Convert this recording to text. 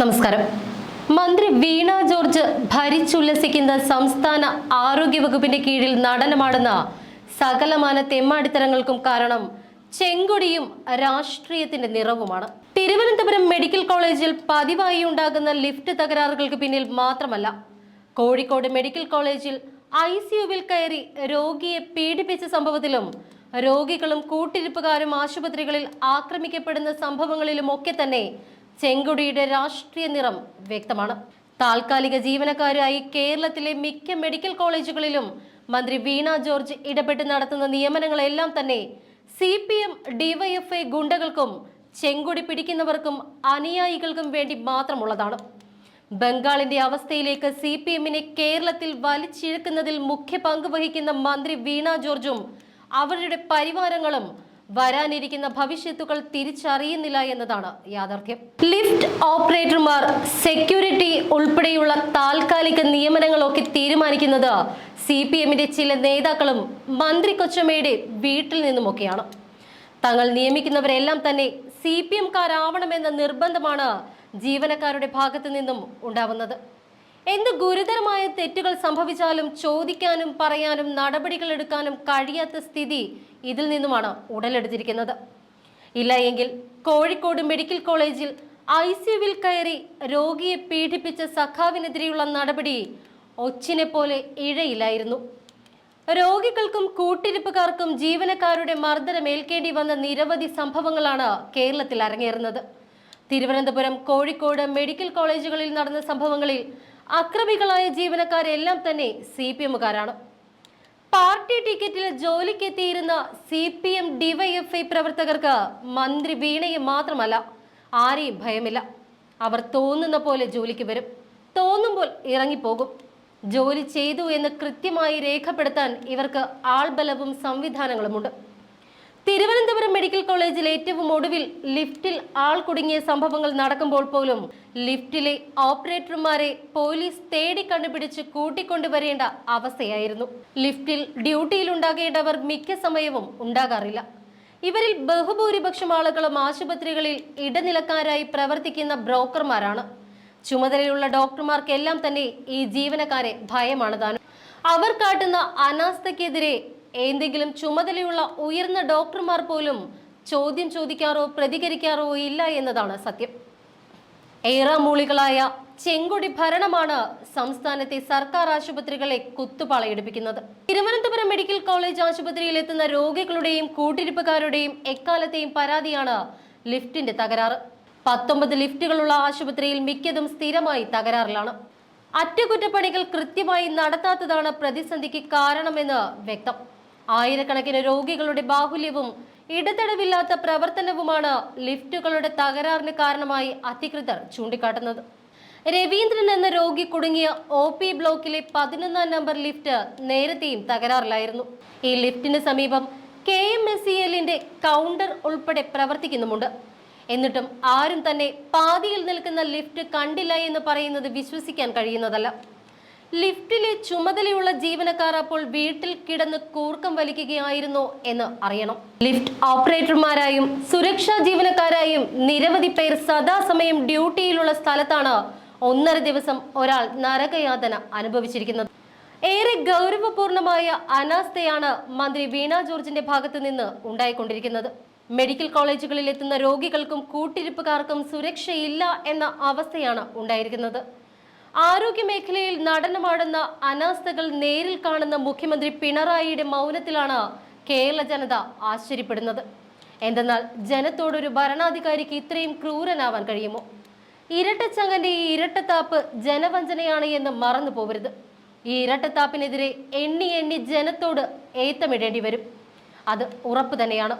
നമസ്കാരം. മന്ത്രി വീണ ജോർജ് ഭരിച്ചുല്ലസിക്കുന്ന സംസ്ഥാന ആരോഗ്യവകുപ്പിന്റെ കീഴിൽ നടനമാടുന്ന സകലമാന തെമ്മാടിത്തരങ്ങൾക്കും കാരണം ചെങ്കൊടിയും രാഷ്ട്രീയത്തിന്റെ നിറവുമാണ്. തിരുവനന്തപുരം മെഡിക്കൽ കോളേജിൽ പതിവായി ഉണ്ടാകുന്ന ലിഫ്റ്റ് തകരാറുകൾക്ക് പിന്നിൽ മാത്രമല്ല കോഴിക്കോട് മെഡിക്കൽ കോളേജിൽ ഐ സിയുവിൽ കയറി രോഗിയെ പീഡിപ്പിച്ച സംഭവത്തിലും രോഗികളും കൂട്ടിരിപ്പുകാരും ആശുപത്രികളിൽ ആക്രമിക്കപ്പെടുന്ന സംഭവങ്ങളിലും ഒക്കെ തന്നെ ചെങ്കൊടിയുടെ രാഷ്ട്രീയ നിറം വ്യക്തമാണ്. താൽക്കാലിക ജീവനക്കാരായി കേരളത്തിലെ മിക്ക മെഡിക്കൽ കോളേജുകളിലും മന്ത്രി വീണ ജോർജ് ഇടപെട്ട് നടത്തുന്ന നിയമനങ്ങളെല്ലാം തന്നെ സി പി എം ഡിവൈഎഫ്ഐ ഗുണ്ടകൾക്കും ചെങ്കുടി പിടിക്കുന്നവർക്കും അനുയായികൾക്കും വേണ്ടി മാത്രമുള്ളതാണ്. ബംഗാളിന്റെ അവസ്ഥയിലേക്ക് സി പി എമ്മിനെ കേരളത്തിൽ വലിച്ചിഴക്കുന്നതിൽ മുഖ്യ പങ്ക് വഹിക്കുന്ന മന്ത്രി വീണ ജോർജും അവരുടെ പരിവാരങ്ങളും വരാനിരിക്കുന്ന ഭവിഷ്യത്തുകൾ തിരിച്ചറിയുന്നില്ല എന്നതാണ് യാഥാർത്ഥ്യം. ലിഫ്റ്റ് ഓപ്പറേറ്റർമാർ സെക്യൂരിറ്റി ഉൾപ്പെടെയുള്ള താൽക്കാലിക നിയമനങ്ങളൊക്കെ തീരുമാനിക്കുന്നത് സി പി എമ്മിന്റെ ചില നേതാക്കളും മന്ത്രി കൊച്ചമ്മയുടെ വീട്ടിൽ നിന്നുമൊക്കെയാണ്. തങ്ങൾ നിയമിക്കുന്നവരെല്ലാം തന്നെ സി പി എംകാരാവണമെന്ന നിർബന്ധമാണ് ജീവനക്കാരുടെ ഭാഗത്തു നിന്നും ഉണ്ടാവുന്നത്. എന്ത് ഗുരുതരമായ തെറ്റുകൾ സംഭവിച്ചാലും ചോദിക്കാനും പറയാനും നടപടികൾ എടുക്കാനും കഴിയാത്ത സ്ഥിതി ഇതിൽ നിന്നുമാണ് ഉടലെടുത്തിരിക്കുന്നത്. ഇല്ല എങ്കിൽ കോഴിക്കോട് മെഡിക്കൽ കോളേജിൽ ഐ സിയുവിൽ കയറി രോഗിയെ പീഡിപ്പിച്ച സഖാവിനെതിരെയുള്ള നടപടി ഒച്ചിനെ പോലെ ഇഴയില്ലായിരുന്നു രോഗികൾക്കും കൂട്ടിരിപ്പുകാർക്കും ജീവനക്കാരുടെ മർദ്ദനമേൽക്കേണ്ടി വന്ന നിരവധി സംഭവങ്ങളാണ് കേരളത്തിൽ അരങ്ങേറുന്നത്. തിരുവനന്തപുരം കോഴിക്കോട് മെഡിക്കൽ കോളേജുകളിൽ നടന്ന സംഭവങ്ങളിൽ അക്രമികളായ ജീവനക്കാരെല്ലാം തന്നെ സി പി എമ്മുകാരാണ്. പാർട്ടി ടിക്കറ്റിൽ ജോലിക്കെത്തിയിരുന്ന സി പി എം ഡിവൈഎഫ്ഐ പ്രവർത്തകർക്ക് മന്ത്രി വീണയെ മാത്രമല്ല ആരെയും ഭയമില്ല. അവർ തോന്നുന്ന പോലെ ജോലിക്ക് വരും. തോന്നുമ്പോൾ ഇറങ്ങിപ്പോകും. ജോലി ചെയ്തു എന്ന് കൃത്യമായി രേഖപ്പെടുത്താൻ ഇവർക്ക് ആൾബലവും സംവിധാനങ്ങളുമുണ്ട്. തിരുവനന്തപുരം മെഡിക്കൽ കോളേജിൽ ഏറ്റവും ഒടുവിൽ ലിഫ്റ്റിൽ ആൾ കുടുങ്ങിയ സംഭവങ്ങൾ നടക്കുമ്പോൾ പോലും ലിഫ്റ്റിലെ ഓപ്പറേറ്റർമാരെ പോലീസ് തേടി കണ്ടുപിടിച്ച് കൂട്ടിക്കൊണ്ടുവരേണ്ട അവസ്ഥയായിരുന്നു. ലിഫ്റ്റിൽ ഡ്യൂട്ടിയിൽ ഉണ്ടാകേണ്ടവർ മിക്ക സമയവും ഉണ്ടാകാറില്ല. ഇവരിൽ ബഹുഭൂരിപക്ഷം ആളുകളും ആശുപത്രികളിൽ ഇടനിലക്കാരായി പ്രവർത്തിക്കുന്ന ബ്രോക്കർമാരാണ്. ചുമതലയുള്ള ഡോക്ടർമാർക്കെല്ലാം തന്നെ ഈ ജീവനക്കാരെ ഭയമാണ് താനും. അവർ കാട്ടുന്ന അനാസ്ഥയ്ക്കെതിരെ എന്തെങ്കിലും ചുമതലയുള്ള ഉയർന്ന ഡോക്ടർമാർ പോലും ചോദ്യം ചോദിക്കാറോ പ്രതികരിക്കാറോ ഇല്ല എന്നതാണ് സത്യം. ഏറാമൂളികളായ ചെങ്കൊടി ഭരണമാണ് സംസ്ഥാനത്തെ സർക്കാർ ആശുപത്രികളെ കുത്തുപാളയെടുപ്പിക്കുന്നത്. തിരുവനന്തപുരം മെഡിക്കൽ കോളേജ് ആശുപത്രിയിൽ എത്തുന്ന രോഗികളുടെയും കൂട്ടിരിപ്പുകാരുടെയും എക്കാലത്തെയും പരാതിയാണ് ലിഫ്റ്റിന്റെ തകരാറ്. പത്തൊമ്പത് ലിഫ്റ്റുകളുള്ള ആശുപത്രിയിൽ മിക്കതും സ്ഥിരമായി തകരാറിലാണ്. അറ്റകുറ്റപ്പണികൾ കൃത്യമായി നടത്താത്തതാണ് പ്രതിസന്ധിക്ക് കാരണമെന്ന് വ്യക്തം. ആയിരക്കണക്കിന് രോഗികളുടെ ബാഹുല്യവും ഇടതടവില്ലാത്ത പ്രവർത്തനവുമാണ് ലിഫ്റ്റുകളുടെ തകരാറിന് കാരണമായി അധികൃതർ ചൂണ്ടിക്കാട്ടുന്നത്. രവീന്ദ്രൻ എന്ന രോഗി കുടുങ്ങിയ ഒ പി ബ്ലോക്കിലെ പതിനൊന്നാം നമ്പർ ലിഫ്റ്റ് നേരത്തെയും തകരാറിലായിരുന്നു. ഈ ലിഫ്റ്റിന് സമീപം കെ എം എസ് സി എല്ലിന്റെ കൗണ്ടർ ഉൾപ്പെടെ പ്രവർത്തിക്കുന്നുമുണ്ട്. എന്നിട്ടും ആരും തന്നെ പാതിയിൽ നിൽക്കുന്ന ലിഫ്റ്റ് കണ്ടില്ല എന്ന് പറയുന്നത് വിശ്വസിക്കാൻ കഴിയുന്നതല്ല. ലിഫ്റ്റിലെ ചുമതലയുള്ള ജീവനക്കാർ അപ്പോൾ വീട്ടിൽ കിടന്ന് കൂർക്കം വലിക്കുകയായിരുന്നോ എന്ന് അറിയണം. ലിഫ്റ്റ് ഓപ്പറേറ്റർമാരായും സുരക്ഷാ ജീവനക്കാരായും നിരവധി പേർ സദാസമയം ഡ്യൂട്ടിയിലുള്ള സ്ഥലത്താണ് ഒന്നര ദിവസം ഒരാൾ നരകയാതന അനുഭവിച്ചിരിക്കുന്നത്. ഏറെ ഗൗരവപൂർണമായ അനാസ്ഥയാണ് മന്ത്രി വീണ ജോർജിന്റെ ഭാഗത്തു നിന്ന് ഉണ്ടായിക്കൊണ്ടിരിക്കുന്നത്. മെഡിക്കൽ കോളേജുകളിൽ എത്തുന്ന രോഗികൾക്കും കൂട്ടിരിപ്പുകാർക്കും സുരക്ഷയില്ല എന്ന അവസ്ഥയാണ് ഉണ്ടായിരിക്കുന്നത്. ആരോഗ്യ മേഖലയിൽ നടനമാടുന്ന അനാസ്ഥകൾ നേരിൽ കാണുന്ന മുഖ്യമന്ത്രി പിണറായിയുടെ മൗനത്തിലാണ് കേരള ജനത ആശ്ചര്യപ്പെടുന്നത്. എന്തെന്നാൽ ജനത്തോടൊരു ഭരണാധികാരിക്ക് ഇത്രയും ക്രൂരനാവാൻ കഴിയുമോ? ഇരട്ടച്ചങ്ങന്റെ ഈ ഇരട്ടത്താപ്പ് ജനവഞ്ചനയാണ് എന്ന് മറന്നു പോകരുത് ഈ ഇരട്ടത്താപ്പിനെതിരെ എണ്ണി എണ്ണി ജനത്തോട് ഏത്തമിടേണ്ടി വരും. അത് ഉറപ്പ് തന്നെയാണ്.